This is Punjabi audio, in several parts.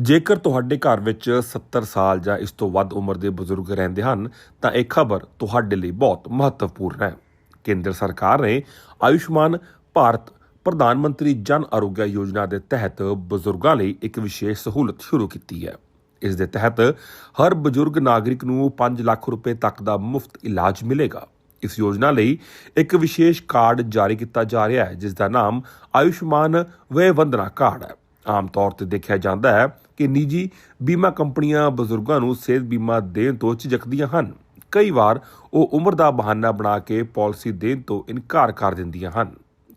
ਜੇਕਰ ਤੁਹਾਡੇ ਘਰ ਵਿੱਚ 70 ਸਾਲ ਜਾਂ ਇਸ ਤੋਂ ਵੱਧ ਉਮਰ ਦੇ ਬਜ਼ੁਰਗ ਰਹਿੰਦੇ ਹਨ, ਤਾਂ ਇਹ ਖਬਰ ਤੁਹਾਡੇ ਲਈ ਬਹੁਤ ਮਹੱਤਵਪੂਰਨ ਹੈ। ਕੇਂਦਰ ਸਰਕਾਰ ਨੇ ਆਯੁਸ਼ਮਾਨ ਭਾਰਤ ਪ੍ਰਧਾਨ ਮੰਤਰੀ ਜਨ ਆਰੋਗਿਆ ਯੋਜਨਾ ਦੇ ਤਹਿਤ ਬਜ਼ੁਰਗਾਂ ਲਈ ਇੱਕ ਵਿਸ਼ੇਸ਼ ਸਹੂਲਤ ਸ਼ੁਰੂ ਕੀਤੀ ਹੈ। ਇਸ ਦੇ ਤਹਿਤ ਹਰ ਬਜ਼ੁਰਗ ਨਾਗਰਿਕ ਨੂੰ 5 ਲੱਖ ਰੁਪਏ ਤੱਕ ਦਾ ਮੁਫਤ ਇਲਾਜ ਮਿਲੇਗਾ। ਇਸ ਯੋਜਨਾ ਲਈ ਇੱਕ ਵਿਸ਼ੇਸ਼ ਕਾਰਡ ਜਾਰੀ ਕੀਤਾ ਜਾ ਰਿਹਾ ਹੈ, ਜਿਸ ਦਾ ਨਾਮ ਆਯੁਸ਼ਮਾਨ ਵਯ ਵੰਦਨਾ ਕਾਰਡ ਹੈ। ਆਮ ਤੌਰ ਤੇ ਦੇਖਿਆ ਜਾਂਦਾ ਹੈ ਕਿ ਨਿੱਜੀ ਬੀਮਾ ਕੰਪਨੀਆਂ ਬਜ਼ੁਰਗਾਂ ਨੂੰ ਸਿਹਤ ਬੀਮਾ ਦੇਣ ਤੋਂ ਝਿਜਕਦੀਆਂ ਹਨ। ਕਈ ਵਾਰ ਉਹ ਉਮਰ ਦਾ ਬਹਾਨਾ ਬਣਾ ਕੇ ਪਾਲਿਸੀ ਦੇਣ ਤੋਂ ਇਨਕਾਰ ਕਰ ਦਿੰਦੀਆਂ ਹਨ।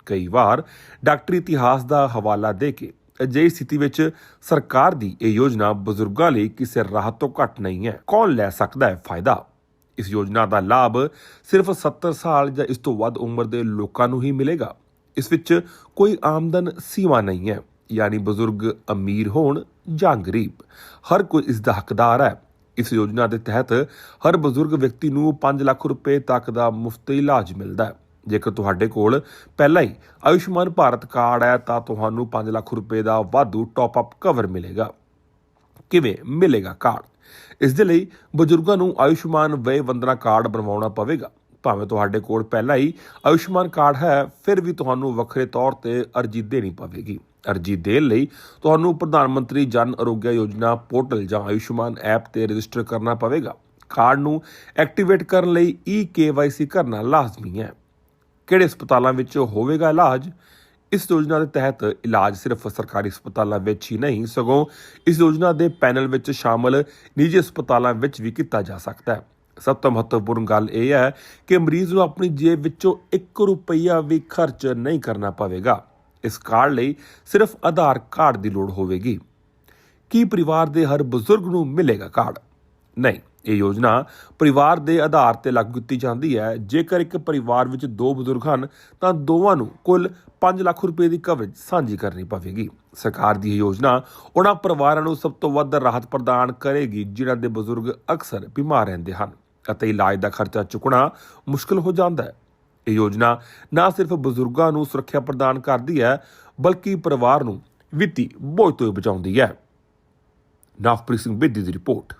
ਕਈ ਵਾਰ ਡਾਕਟਰੀ ਇਤਿਹਾਸ ਦਾ ਹਵਾਲਾ ਦੇ ਕੇ ਅਜਿਹੀ ਸਥਿਤੀ ਵਿੱਚ ਸਰਕਾਰ ਦੀ ਇਹ ਯੋਜਨਾ ਬਜ਼ੁਰਗਾਂ ਲਈ ਕਿਸੇ ਰਾਹਤ ਤੋਂ ਘੱਟ ਨਹੀਂ ਹੈ। ਕੌਣ ਲੈ ਸਕਦਾ ਹੈ ਫਾਇਦਾ? ਇਸ ਯੋਜਨਾ ਦਾ ਲਾਭ ਸਿਰਫ 70 ਸਾਲ ਜਾਂ ਇਸ ਤੋਂ ਵੱਧ ਉਮਰ ਦੇ ਲੋਕਾਂ ਨੂੰ ਹੀ ਮਿਲੇਗਾ। ਇਸ ਵਿੱਚ ਕੋਈ ਆਮਦਨ ਸੀਮਾ ਨਹੀਂ ਹੈ। ਯਾਨੀ ਬਜ਼ੁਰਗ ਅਮੀਰ ਹੋਣ ਜਾਂ ਗਰੀਬ। ਹਰ ਕੋਈ ਇਸ ਦਾ ਹੱਕਦਾਰ ਹੈ। ਇਸ ਯੋਜਨਾ ਦੇ ਤਹਿਤ ਹਰ ਬਜ਼ੁਰਗ ਵਿਅਕਤੀ ਨੂੰ 5 ਲੱਖ ਰੁਪਏ ਤੱਕ ਦਾ ਮੁਫਤ ਇਲਾਜ ਮਿਲਦਾ ਹੈ। ਜੇਕਰ ਤੁਹਾਡੇ ਕੋਲ ਪਹਿਲਾਂ ਹੀ ਆਯੁਸ਼ਮਾਨ ਭਾਰਤ ਕਾਰਡ ਹੈ, ਤਾਂ ਤੁਹਾਨੂੰ 5 ਲੱਖ ਰੁਪਏ ਦਾ ਵਾਧੂ ਟਾਪ ਅਪ ਕਵਰ ਮਿਲੇਗਾ। ਕਿਵੇਂ ਮਿਲੇਗਾ ਕਾਰਡ? ਇਸ ਦੇ ਲਈ ਬਜ਼ੁਰਗਾਂ ਨੂੰ ਆਯੁਸ਼ਮਾਨ ਵਯ ਵੰਦਨਾ ਕਾਰਡ ਬਣਵਾਉਣਾ ਪਵੇਗਾ। ਭਾਵੇਂ ਤੁਹਾਡੇ ਕੋਲ ਪਹਿਲਾਂ ਹੀ ਆਯੁਸ਼ਮਾਨ ਕਾਰਡ ਹੈ, ਫਿਰ ਵੀ ਤੁਹਾਨੂੰ ਵੱਖਰੇ ਤੌਰ ਤੇ ਅਰਜੀ ਦੇਣੀ ਪਵੇਗੀ। ਅਰਜੀ ਦੇਣ ਲਈ ਤੁਹਾਨੂੰ ਪ੍ਰਧਾਨ ਮੰਤਰੀ ਜਨ ਅਰੋਗਿਆ ਯੋਜਨਾ ਪੋਰਟਲ ਜਾਂ ਆਯੁਸ਼ਮਾਨ ਐਪ ਤੇ ਰਜਿਸਟਰ ਕਰਨਾ ਪਵੇਗਾ। ਕਾਰਡ ਨੂੰ ਐਕਟੀਵੇਟ ਕਰਨ ਲਈ ਈ ਕੇਵਾਈਸੀ ਕਰਨਾ ਲਾਜ਼ਮੀ ਹੈ। ਕਿਹੜੇ ਹਸਪਤਾਲਾਂ ਵਿੱਚ ਹੋਵੇਗਾ ਇਲਾਜ? ਇਸ ਯੋਜਨਾ ਦੇ ਤਹਿਤ ਇਲਾਜ ਸਿਰਫ ਸਰਕਾਰੀ ਹਸਪਤਾਲਾਂ ਵਿੱਚ ਹੀ ਨਹੀਂ, ਸਗੋਂ ਇਸ ਯੋਜਨਾ ਦੇ ਪੈਨਲ ਵਿੱਚ ਸ਼ਾਮਲ ਨਿੱਜੀ ਹਸਪਤਾਲਾਂ ਵਿੱਚ ਵੀ ਕੀਤਾ ਜਾ ਸਕਦਾ ਹੈ। ਸਭ ਤੋਂ ਮਹੱਤਵਪੂਰਨ ਗੱਲ ਇਹ ਹੈ ਕਿ ਮਰੀਜ਼ ਨੂੰ ਆਪਣੀ ਜੇਬ ਵਿੱਚੋਂ 1 ਰੁਪਈਆ ਵੀ ਖਰਚ ਨਹੀਂ ਕਰਨਾ ਪਵੇਗਾ। ਇਸ ਕਾਰਡ ਲਈ ਸਿਰਫ ਆਧਾਰ ਕਾਰਡ ਦੀ ਲੋੜ ਹੋਵੇਗੀ। ਕੀ ਪਰਿਵਾਰ ਦੇ ਹਰ ਬਜ਼ੁਰਗ ਨੂੰ ਮਿਲੇਗਾ ਕਾਰਡ? ਨਹੀਂ, ਇਹ ਯੋਜਨਾ ਪਰਿਵਾਰ ਦੇ ਆਧਾਰ ਤੇ ਲਾਗੂ ਕੀਤੀ ਜਾਂਦੀ ਹੈ। ਜੇਕਰ ਇੱਕ ਪਰਿਵਾਰ ਵਿੱਚ ਦੋ ਬਜ਼ੁਰਗ ਹਨ, ਤਾਂ ਦੋਵਾਂ ਨੂੰ ਕੁੱਲ 5 ਲੱਖ ਰੁਪਏ ਦੀ ਕਵਰੇਜ ਸਾਂਝੀ ਕਰਨੀ ਪਵੇਗੀ। ਸਰਕਾਰ ਦੀ ਇਹ ਯੋਜਨਾ ਉਹਨਾਂ ਪਰਿਵਾਰਾਂ ਨੂੰ ਸਭ ਤੋਂ ਵੱਧ ਰਾਹਤ ਪ੍ਰਦਾਨ ਕਰੇਗੀ, ਜਿਨ੍ਹਾਂ ਦੇ ਬਜ਼ੁਰਗ ਅਕਸਰ ਬਿਮਾਰ ਰਹਿੰਦੇ ਹਨ। ਅਤੇ ਇਲਾਜ ਦਾ ਖਰਚਾ ਚੁੱਕਣਾ ਮੁਸ਼ਕਲ ਹੋ ਜਾਂਦਾ ਹੈ। ਇਹ ਯੋਜਨਾ ਨਾ ਸਿਰਫ ਬਜ਼ੁਰਗਾਂ ਨੂੰ ਸੁਰੱਖਿਆ ਪ੍ਰਦਾਨ ਕਰਦੀ ਹੈ, ਬਲਕਿ ਪਰਿਵਾਰ ਨੂੰ ਵਿੱਤੀ ਬੋਝ ਤੋਂ ਬਚਾਉਂਦੀ ਹੈ। ਨਵਪ੍ਰੀਤ ਸਿੰਘ ਬੇਦੀ ਦੀ ਰਿਪੋਰਟ।